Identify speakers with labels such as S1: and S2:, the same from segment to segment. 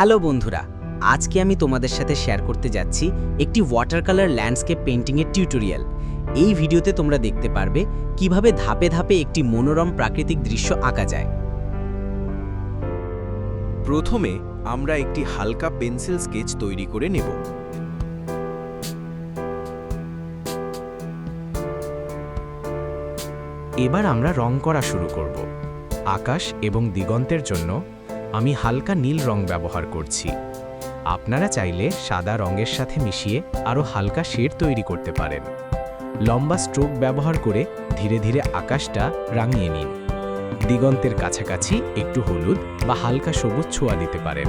S1: Hello বন্ধুরা, আজকে আমি তোমাদের সাথে শেয়ার করতে যাচ্ছি একটি ওয়াটার কালার ল্যান্ডস্কেপ পেন্টিংয়ের টিউটোরিয়াল এই ভিডিওতে তোমরা দেখতে পারবে কীভাবে ধাপে ধাপে একটি মনোরম প্রাকৃতিক দৃশ্য আঁকা যায়।
S2: প্রথমে আমরা একটি হালকা পেন্সিল স্কেচ তৈরি করে নেব।
S3: এবার আমরা রং করা শুরু করব। আকাশ এবং দিগন্তের জন্য আমি হালকা নীল রং ব্যবহার করছি। আপনারা চাইলে সাদা রঙের সাথে মিশিয়ে আরও হালকা শেড তৈরি করতে পারেন। লম্বা স্ট্রোক ব্যবহার করে ধীরে ধীরে আকাশটা রাঙিয়ে নিন। দিগন্তের কাছাকাছি একটু হলুদ বা হালকা সবুজ ছোঁয়া দিতে পারেন।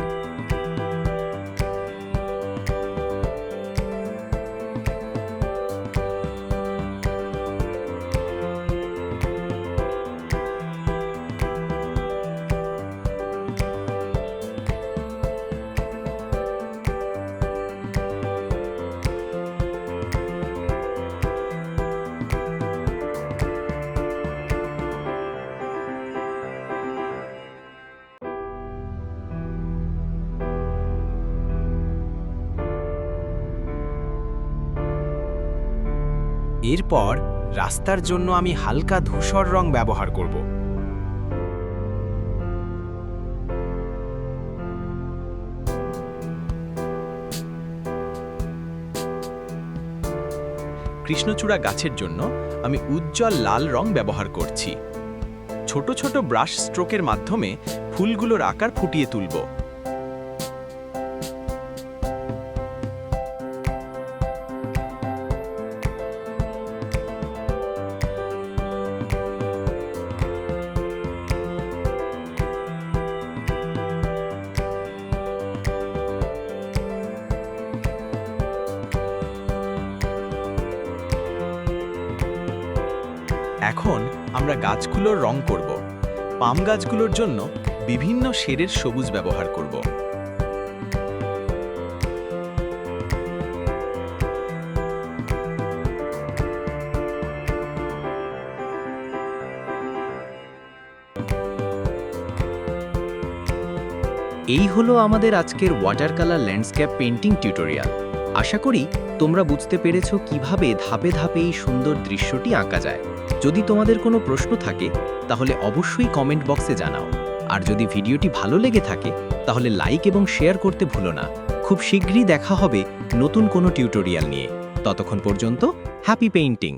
S2: এরপর রাস্তার জন্য আমি হালকা ধূসর রং ব্যবহার করব। কৃষ্ণচূড়া গাছের জন্য আমি উজ্জ্বল লাল রং ব্যবহার করছি। ছোট ছোট ব্রাশ স্ট্রোকের মাধ্যমে ফুলগুলোর আকার ফুটিয়ে তুলব। এখন আমরা গাছগুলোর রং করব। পাম গাছগুলোর জন্য বিভিন্ন শেডের সবুজ ব্যবহার করব।
S1: এই হলো আমাদের আজকের water colour landscape painting tutorial আশা করি তোমরা বুঝতে পেরেছ কীভাবে ধাপে ধাপে এই সুন্দর দৃশ্যটি আঁকা যায়। যদি তোমাদের কোনো প্রশ্ন থাকে, তাহলে অবশ্যই কমেন্ট বক্সে জানাও। আর যদি ভিডিওটি ভালো লেগে থাকে, তাহলে লাইক এবং শেয়ার করতে ভুলো না। খুব শীঘ্রই দেখা হবে নতুন কোনো টিউটোরিয়াল নিয়ে। ততক্ষণ পর্যন্ত হ্যাপি পেইন্টিং